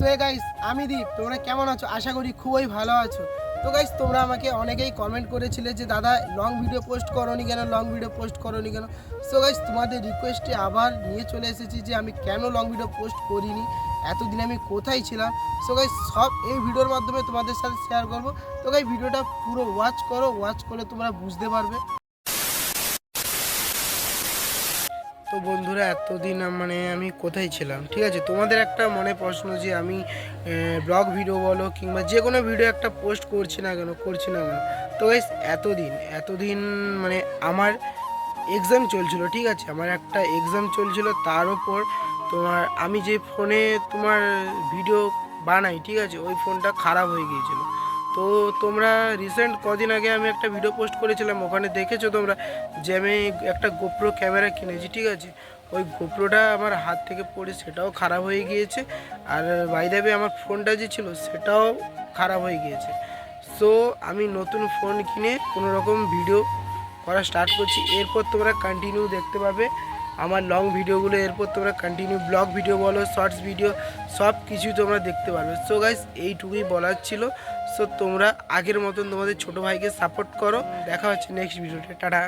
So guys আমি দীপ। তোমরা কেমন আছো? আশা করি খুবই ভালো আছো। তো গাইস তোমরা আমাকে অনেকেই কমেন্ট করেছিলে যে, দাদা লং ভিডিও পোস্ট করোনি কেন? লং ভিডিও পোস্ট করোনি কেন? সো গাইস তোমাদের রিকোয়েস্টে আবার নিয়ে চলে এসেছি যে, আমি কেন লং ভিডিও পোস্ট করিনি? এতদিন আমি কোথায় ছিলাম? সো গাইস সব এই ভিডিওর মাধ্যমে তোমাদের সাথে শেয়ার করব। তো গাইস ভিডিওটা পুরো ওয়াচ করো। ওয়াচ করে তোমরা বুঝতে পারবে। তো বন্ধুরা, এতদিন মানে আমি কোথায় ছিলাম? ঠিক আছে, তোমাদের একটা মনে প্রশ্ন যে আমি ব্লগ ভিডিও বলো কিংবা যে কোনো ভিডিও একটা পোস্ট করছি না কেন, করছি না কেন? তো গাইস এতদিন এতদিন মানে আমার এক্সাম চলছিল, ঠিক আছে? আমার একটা এক্সাম চলছিল, তার ওপর তোমার, আমি যে ফোনে তোমার ভিডিও বানাই, ঠিক আছে? ওই ফোনটা খারাপ হয়ে গিয়েছিল। তো তোমরা রিসেন্ট কদিন আগে আমি একটা ভিডিও পোস্ট করেছিলাম, ওখানে দেখেছ তোমরা যে আমি একটা গোপ্রো ক্যামেরা কিনেছি, ঠিক আছে? ওই গোপ্রোটা আমার হাত থেকে পড়ে সেটাও খারাপ হয়ে গিয়েছে, আর বাইদাবে আমার ফোনটা যে ছিল সেটাও খারাপ হয়ে গিয়েছে। সো আমি নতুন ফোন কিনে কোনো রকম ভিডিও করা স্টার্ট করছি। এরপর তোমরা কন্টিনিউ দেখতে পাবে আমার লং ভিডিওগুলো এরপর তোমরা কন্টিনিউ ব্লগ ভিডিও বলো শর্টস ভিডিও সব কিছুই তোমরা দেখতে পারবে সো গাইস এইটুকুই বলার ছিল। সো তোমরা আগের মতন তোমাদের ছোট ভাইকে সাপোর্ট করো। দেখা হচ্ছে নেক্সট ভিডিওতে টাটা।